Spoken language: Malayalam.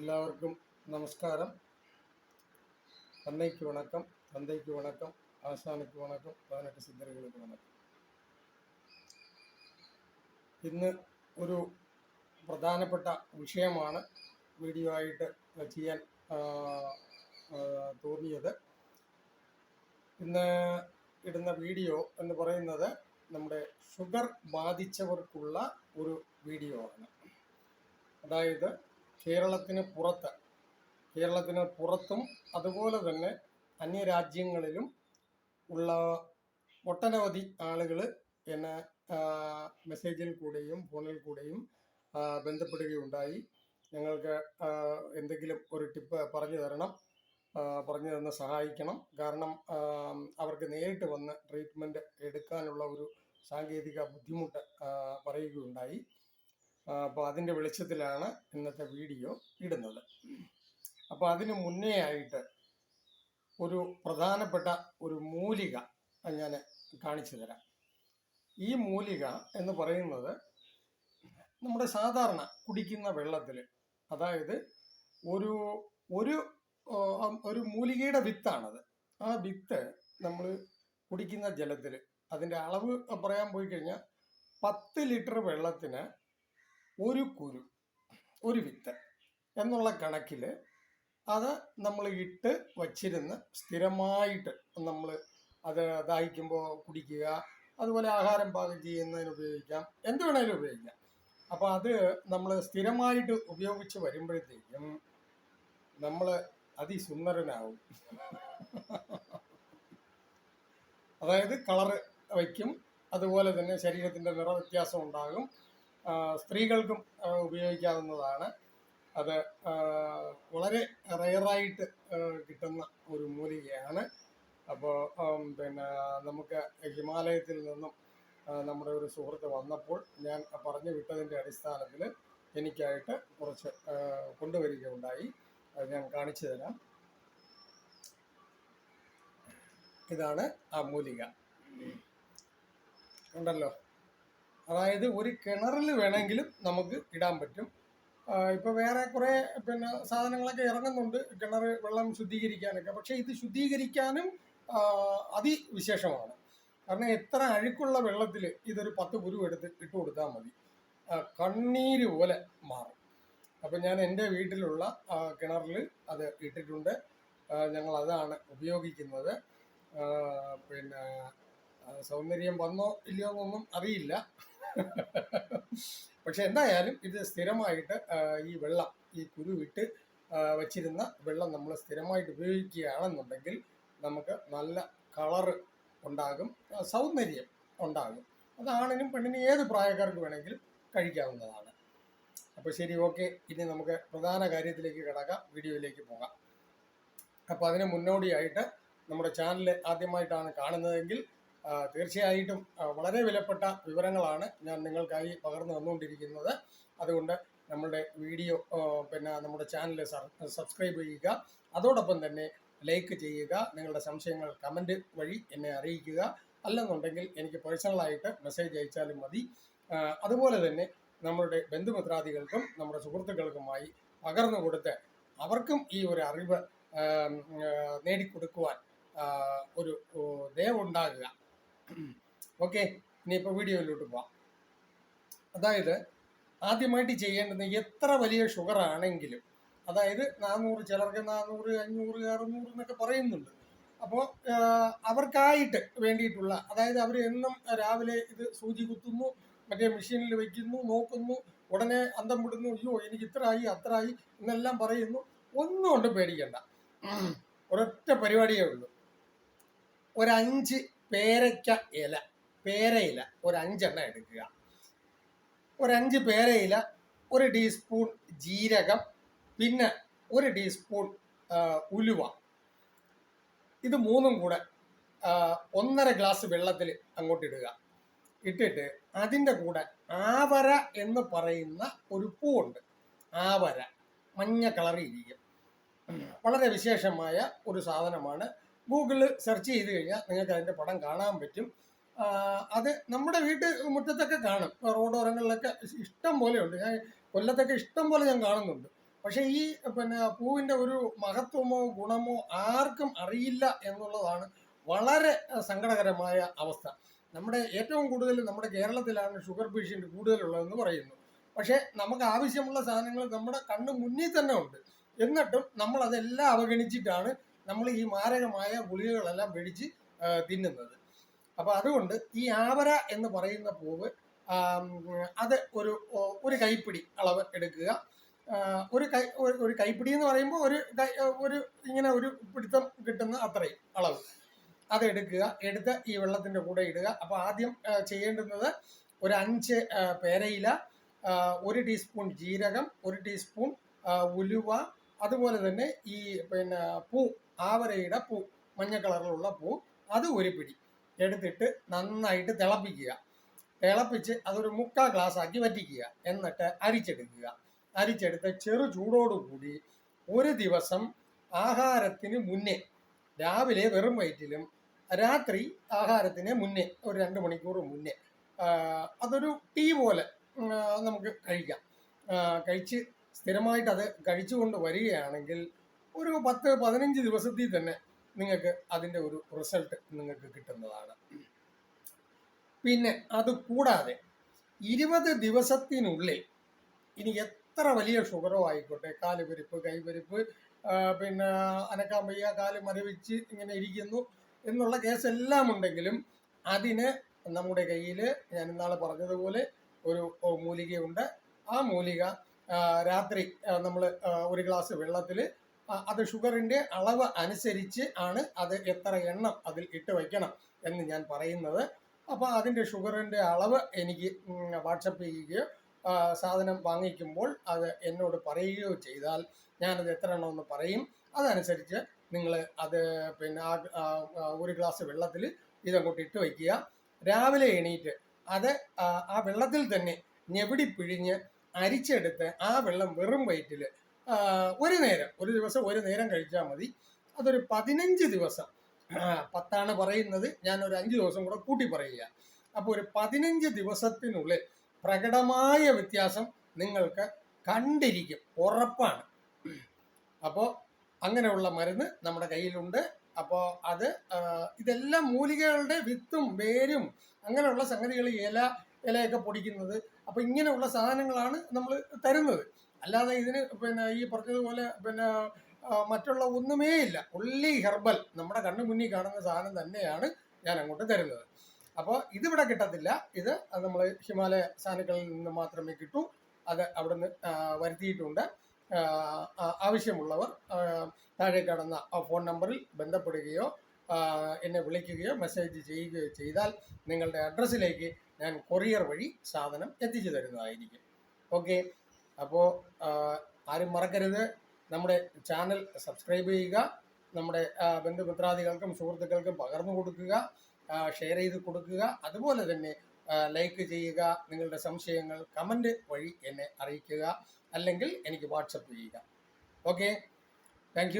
എല്ലാവർക്കും നമസ്കാരം. அன்னைக்கு വണക്കം തന്തയ്ക്ക് വണക്കം ആശാനയ്ക്ക് വണക്കം പതിനെട്ട് സിദ്ധരകൾക്ക് വണക്കം. ഇന്ന് ഒരു പ്രധാനപ്പെട്ട വിഷയമാണ് വീഡിയോ ആയിട്ട് ചെയ്യാൻ തോന്നിയത്. ഇന്ന് ഇടുന്ന വീഡിയോ എന്ന് പറയുന്നത് നമ്മുടെ ഷുഗർ ബാധിച്ചവർക്കുള്ള ഒരു വീഡിയോ ആണ്. അതായത് കേരളത്തിന് പുറത്ത് കേരളത്തിന് പുറത്തും അതുപോലെ തന്നെ അന്യരാജ്യങ്ങളിലും ഉള്ള ഒട്ടനവധി ആളുകൾ എന്നെ മെസ്സേജിൽ കൂടെയും ഫോണിൽ കൂടെയും ബന്ധപ്പെടുകയുണ്ടായി. ഞങ്ങൾക്ക് എന്തെങ്കിലും ഒരു ടിപ്പ് പറഞ്ഞു തരണം പറഞ്ഞു തന്ന് സഹായിക്കണം. കാരണം അവർക്ക് നേരിട്ട് വന്ന് ട്രീറ്റ്മെന്റ് എടുക്കാനുള്ള ഒരു സാങ്കേതിക ബുദ്ധിമുട്ട് പറയുകയുണ്ടായി. അപ്പോൾ അതിന്റെ വെളിച്ചത്തിലാണ് ഇന്നത്തെ വീഡിയോ ഇടുന്നത്. അപ്പോൾ അതിന് മുന്നേ ആയിട്ട് ഒരു പ്രധാനപ്പെട്ട ഒരു മൂലിക ഞാൻ കാണിച്ചു തരാം. ഈ മൂലിക എന്ന് പറയുന്നത് നമ്മുടെ സാധാരണ കുടിക്കുന്ന വെള്ളത്തിൽ അതായത് ഒരു ഒരു ഒരു മൂലികയുടെ വിത്താണത്. ആ വിത്ത് നമ്മൾ കുടിക്കുന്ന ജലത്തിൽ അതിന്റെ അളവ് പറയാൻ പോയി കഴിഞ്ഞാൽ പത്ത് ലിറ്റർ വെള്ളത്തിന് ഒരു കുരു ഒരു വിത്ത് എന്നുള്ള കണക്കിൽ അത് നമ്മൾ ഇട്ട് വച്ചിരുന്ന് സ്ഥിരമായിട്ട് നമ്മൾ അത് ദാഹിക്കുമ്പോൾ കുടിക്കുക അതുപോലെ ആഹാരം പാകം ചെയ്യുന്നതിന് ഉപയോഗിക്കാം എന്ത് വേണേലും ഉപയോഗിക്കാം. അപ്പോൾ അത് നമ്മൾ സ്ഥിരമായിട്ട് ഉപയോഗിച്ച് വരുമ്പോഴത്തേക്കും നമ്മൾ അതിസുന്ദരനാവും. അതായത് കളറ് വയ്ക്കും അതുപോലെ തന്നെ ശരീരത്തിന്റെ നിറവ്യത്യാസം ഉണ്ടാകും. സ്ത്രീകൾക്കും ഉപയോഗിക്കാവുന്നതാണ്. അത് വളരെ റയറായിട്ട് കിട്ടുന്ന ഒരു മൂലികയാണ്. അപ്പോൾ പിന്നെ നമുക്ക് ഹിമാലയത്തിൽ നിന്നും നമ്മുടെ ഒരു സുഹൃത്ത് വന്നപ്പോൾ ഞാൻ പറഞ്ഞു വിട്ടതിന്റെ അടിസ്ഥാനത്തിൽ എനിക്കായിട്ട് കുറച്ച് കൊണ്ടുവരികയുണ്ടായി. അത് ഞാൻ കാണിച്ചു തരാം. ഇതാണ് ആ മൂലിക. ഉണ്ടല്ലോ? അതായത് ഒരു കിണറിൽ വേണമെങ്കിലും നമുക്ക് ഇടാൻ പറ്റും. ഇപ്പൊ വേറെ കുറെ പിന്നെ സാധനങ്ങളൊക്കെ ഇറങ്ങുന്നുണ്ട് കിണർ വെള്ളം ശുദ്ധീകരിക്കാനൊക്കെ. പക്ഷെ ഇത് ശുദ്ധീകരിക്കാനും അതിവിശേഷമാണ്. കാരണം എത്ര അഴുക്കുള്ള വെള്ളത്തിൽ ഇതൊരു പത്ത് കുരു എടുത്ത് ഇട്ട് കൊടുത്താൽ മതി. കണ്ണീര് പോലെ മാറും. അപ്പം ഞാൻ എന്റെ വീട്ടിലുള്ള കിണറിൽ അത് ഇട്ടിട്ടുണ്ട്. ഞങ്ങൾ അതാണ് ഉപയോഗിക്കുന്നത്. പിന്നെ സൗന്ദര്യം വന്നോ ഇല്ലയോ എന്നൊന്നും അറിയില്ല. പക്ഷെ എന്തായാലും ഇത് സ്ഥിരമായിട്ട് ഈ വെള്ളം ഈ കുരുവിട്ട് വച്ചിരുന്ന വെള്ളം നമ്മൾ സ്ഥിരമായിട്ട് ഉപയോഗിക്കുകയാണെന്നുണ്ടെങ്കിൽ നമുക്ക് നല്ല കളറ് ഉണ്ടാകും സൗന്ദര്യം ഉണ്ടാകും. അത് പെണ്ണിനും ഏത് പ്രായക്കാർക്ക് വേണമെങ്കിലും കഴിക്കാവുന്നതാണ്. അപ്പോൾ ശരി ഓക്കെ. ഇനി നമുക്ക് പ്രധാന കാര്യത്തിലേക്ക് കിടക്കാം വീഡിയോയിലേക്ക് പോകാം. അപ്പോൾ അതിന് മുന്നോടിയായിട്ട് നമ്മുടെ ചാനൽ ആദ്യമായിട്ടാണ് കാണുന്നതെങ്കിൽ തീർച്ചയായിട്ടും വളരെ വിലപ്പെട്ട വിവരങ്ങളാണ് ഞാൻ നിങ്ങൾക്കായി പകർന്നു വന്നുകൊണ്ടിരിക്കുന്നത് അതുകൊണ്ട് നമ്മുടെ വീഡിയോ പിന്നെ നമ്മുടെ ചാനൽ സബ്സ്ക്രൈബ് ചെയ്യുക. അതോടൊപ്പം തന്നെ ലൈക്ക് ചെയ്യുക. നിങ്ങളുടെ സംശയങ്ങൾ കമന്റ് വഴി എന്നെ അറിയിക്കുക. അല്ലെന്നുണ്ടെങ്കിൽ എനിക്ക് പേഴ്സണലായിട്ട് മെസ്സേജ് അയച്ചാലും മതി. അതുപോലെ തന്നെ നമ്മളുടെ ബന്ധുമിത്രാദികൾക്കും നമ്മുടെ സുഹൃത്തുക്കൾക്കുമായി പകർന്നു കൊടുത്ത് അവർക്കും ഈ ഒരു അറിവ് നേടിക്കൊടുക്കുവാൻ ഒരു ദയവുണ്ടാകുക. ഓക്കെ ഇനിയിപ്പോൾ വീഡിയോയിലോട്ട് പോവാം. അതായത് ആദ്യമായിട്ട് ചെയ്യേണ്ടത് എത്ര വലിയ ഷുഗർ ആണെങ്കിലും അതായത് നാനൂറ് ചിലർക്ക് നാനൂറ് അഞ്ഞൂറ് അറുന്നൂറ് എന്നൊക്കെ പറയുന്നുണ്ട്. അപ്പോൾ അവർക്കായിട്ട് വേണ്ടിയിട്ടുള്ള അതായത് അവർ എന്നും രാവിലെ ഇത് സൂചി കുത്തുന്നു മറ്റേ മെഷീനിൽ വെക്കുന്നു നോക്കുന്നു ഉടനെ അന്തം വിടുന്നു അയ്യോ എനിക്ക് ഇത്ര ആയി അത്ര ആയി എന്നെല്ലാം പറയുന്നു. ഒന്നും കൊണ്ട് പേടിക്കണ്ട. ഒരൊറ്റ പരിപാടിയേ ഉള്ളൂ. ഒരഞ്ച് പേരയ്ക്ക ഇല പേരയില ഒരു അഞ്ചെണ്ണം എടുക്കുക. ഒരഞ്ച് പേരയില ഒരു ടീസ്പൂൺ ജീരകം പിന്നെ ഒരു ടീസ്പൂൺ ഉലുവ. ഇത് മൂന്നും കൂടെ ഒന്നര ഗ്ലാസ് വെള്ളത്തിൽ അങ്ങോട്ട് ഇടുക. ഇട്ടിട്ട് അതിന്റെ കൂടെ ആവര എന്ന് പറയുന്ന ഒരു പൂവുണ്ട്. ആവര മഞ്ഞ കളറിൽ ഇരിക്കും വളരെ വിശേഷമായ ഒരു സാധനമാണ് ഗൂഗിളിൽ സെർച്ച് ചെയ്ത് കഴിഞ്ഞാൽ നിങ്ങൾക്ക് അതിന്റെ പടം കാണാൻ പറ്റും. അത് നമ്മുടെ വീട്ട് മുറ്റത്തൊക്കെ കാണും. റോഡോരങ്ങളിലൊക്കെ ഇഷ്ടം പോലെ ഉണ്ട്. ഞാൻ കൊല്ലത്തൊക്കെ ഇഷ്ടം പോലെ ഞാൻ കാണുന്നുണ്ട്. പക്ഷേ ഈ പിന്നെ പൂവിന്റെ ഒരു മഹത്വമോ ഗുണമോ ആർക്കും അറിയില്ല എന്നുള്ളതാണ് വളരെ സങ്കടകരമായ അവസ്ഥ. നമ്മുടെ ഏറ്റവും കൂടുതൽ നമ്മുടെ കേരളത്തിലാണ് ഷുഗർ പേഷ്യന്റ് കൂടുതലുള്ളതെന്ന് പറയുന്നു. പക്ഷേ നമുക്ക് ആവശ്യമുള്ള സാധനങ്ങൾ നമ്മുടെ കണ്ണ് മുന്നിൽ തന്നെ ഉണ്ട്. എന്നിട്ടും നമ്മൾ അതെല്ലാം അവഗണിച്ചിട്ടാണ് നമ്മൾ ഈ മാരകമായ ഗുളികകളെല്ലാം വെടിച്ച് തിന്നുന്നത്. അപ്പൊ അതുകൊണ്ട് ഈ ആവര എന്ന് പറയുന്ന പൂവ് അത് ഒരു ഒരു കൈപ്പിടി അളവ് എടുക്കുക. ഒരു കൈ ഒരു- കൈപ്പിടി എന്ന് പറയുമ്പോൾ ഒരു ഒരു ഇങ്ങനെ ഒരു പിടുത്തം കിട്ടുന്ന അത്രയും അളവ്. അത് എടുക്കുക. എടുത്ത് ഈ വെള്ളത്തിന്റെ കൂടെ ഇടുക. അപ്പോൾ ആദ്യം ചെയ്യേണ്ടുന്നത് ഒരു അഞ്ച് പേരയില ഒരു ടീസ്പൂൺ ജീരകം ഒരു ടീസ്പൂൺ ഉലുവ അതുപോലെ തന്നെ ഈ പിന്നെ പൂ ആവരയുടെ പൂ മഞ്ഞ കളറിലുള്ള പൂ അത് ഒരു പിടി. എടുത്തിട്ട് നന്നായിട്ട് തിളപ്പിക്കുക. തിളപ്പിച്ച് അതൊരു മുക്കാൽ ഗ്ലാസ് ആക്കി വറ്റിക്കുക. എന്നിട്ട് അരിച്ചെടുക്കുക. അരിച്ചെടുത്ത് ചെറു ചൂടോടുകൂടി ഒരു ദിവസം ആഹാരത്തിന് മുന്നേ രാവിലെ വെറും വയറ്റിലും രാത്രി ആഹാരത്തിന് മുന്നേ ഒരു രണ്ട് മണിക്കൂർ മുന്നേ അതൊരു ടീ പോലെ നമുക്ക് കഴിക്കാം. കഴിച്ച് സ്ഥിരമായിട്ട് അത് കഴിച്ചുകൊണ്ട് വരികയാണെങ്കിൽ ഒരു പത്ത് പതിനഞ്ച് ദിവസത്തിൽ തന്നെ നിങ്ങൾക്ക് അതിന്റെ ഒരു റിസൾട്ട് നിങ്ങൾക്ക് കിട്ടുന്നതാണ്. പിന്നെ അത് കൂടാതെ ഇരുപത് ദിവസത്തിനുള്ളിൽ ഇനി എത്ര വലിയ ഷുഗറോ ആയിക്കോട്ടെ കാൽ പരിപ്പ് കൈപരിപ്പ് പിന്നെ അനക്കാൻ വയ്യ കാൽ മരവിച്ച് ഇങ്ങനെ ഇരിക്കുന്നു എന്നുള്ള കേസ് എല്ലാം ഉണ്ടെങ്കിലും അതിന് നമ്മുടെ കയ്യിൽ ഞാൻ ഇന്നാളെ പറഞ്ഞതുപോലെ ഒരു മൂലികയുണ്ട്. ആ മൂലിക രാത്രി നമ്മൾ ഒരു ഗ്ലാസ് വെള്ളത്തിൽ അത് ഷുഗറിന്റെ അളവ് അനുസരിച്ച് ആണ് അത് എത്ര എണ്ണം അതിൽ ഇട്ട് വയ്ക്കണം എന്ന് ഞാൻ പറയുന്നത്. അപ്പോൾ അതിന്റെ ഷുഗറിന്റെ അളവ് എനിക്ക് വാട്സപ്പ് ചെയ്യുകയോ സാധനം വാങ്ങിക്കുമ്പോൾ അത് എന്നോട് പറയുകയോ ചെയ്താൽ ഞാനത് എത്ര എണ്ണമെന്ന് പറയും. അതനുസരിച്ച് നിങ്ങൾ അത് പിന്നെ ആ ഒരു ഗ്ലാസ് വെള്ളത്തിൽ ഇതങ്ങോട്ട് ഇട്ട് വയ്ക്കുക. രാവിലെ എണീറ്റ് അത് ആ വെള്ളത്തിൽ തന്നെ ഞെവിടി പിഴിഞ്ഞ് അരിച്ചെടുത്ത് ആ വെള്ളം വെറും വയറ്റിൽ ഒരു നേരം ഒരു ദിവസം ഒരു നേരം കഴിച്ചാൽ മതി. അതൊരു പതിനഞ്ച് ദിവസം. പത്താണ് പറയുന്നത്. ഞാൻ ഒരു അഞ്ച് ദിവസം കൂടെ കൂട്ടി പറയുക. അപ്പോൾ ഒരു പതിനഞ്ച് ദിവസത്തിനുള്ളിൽ പ്രകടമായ വ്യത്യാസം നിങ്ങൾക്ക് കണ്ടിരിക്കും. ഉറപ്പാണ്. അപ്പോൾ അങ്ങനെയുള്ള മരുന്ന് നമ്മുടെ കയ്യിലുണ്ട്. അപ്പോൾ അത് ഇതെല്ലാം മൂലികകളുടെ വിത്തും വേരും അങ്ങനെയുള്ള സംഗതികൾ ഇല ഇലയൊക്കെ പൊടിക്കുന്നത്. അപ്പോൾ ഇങ്ങനെയുള്ള സാധനങ്ങളാണ് നമ്മൾ തരുന്നത്. അല്ലാതെ ഇതിന് പിന്നെ ഈ പറഞ്ഞതുപോലെ പിന്നെ മറ്റുള്ള ഒന്നുമേ ഇല്ല ഉള്ളി ഹെർബൽ. നമ്മുടെ കണ്ണു മുന്നിൽ കാണുന്ന സാധനം തന്നെയാണ് ഞാൻ അങ്ങോട്ട് തരുന്നത്. അപ്പോൾ ഇതിവിടെ കിട്ടത്തില്ല. ഇത് നമ്മൾ ഹിമാലയ സാധനങ്ങളിൽ നിന്ന് മാത്രമേ കിട്ടൂ. അത് അവിടെ നിന്ന് വരുത്തിയിട്ടുണ്ട്. ആവശ്യമുള്ളവർ താഴെ കാണുന്ന ആ ഫോൺ നമ്പറിൽ ബന്ധപ്പെടുകയോ എന്നെ വിളിക്കുകയോ മെസ്സേജ് ചെയ്യുകയോ ചെയ്താൽ നിങ്ങളുടെ അഡ്രസ്സിലേക്ക് ഞാൻ കൊറിയർ വഴി സാധനം എത്തിച്ചു തരുന്നതായിരിക്കും. ഓക്കെ? അപ്പോൾ ആരും മറക്കരുത്. നമ്മുടെ ചാനൽ സബ്സ്ക്രൈബ് ചെയ്യുക. നമ്മുടെ ബന്ധുമിത്രാദികൾക്കും സുഹൃത്തുക്കൾക്കും പകർന്നു കൊടുക്കുക. ഷെയർ ചെയ്ത് കൊടുക്കുക. അതുപോലെ തന്നെ ലൈക്ക് ചെയ്യുക. നിങ്ങളുടെ സംശയങ്ങൾ കമന്റ് വഴി എന്നെ അറിയിക്കുക. അല്ലെങ്കിൽ എനിക്ക് വാട്സപ്പ് ചെയ്യുക. ഓക്കെ? താങ്ക്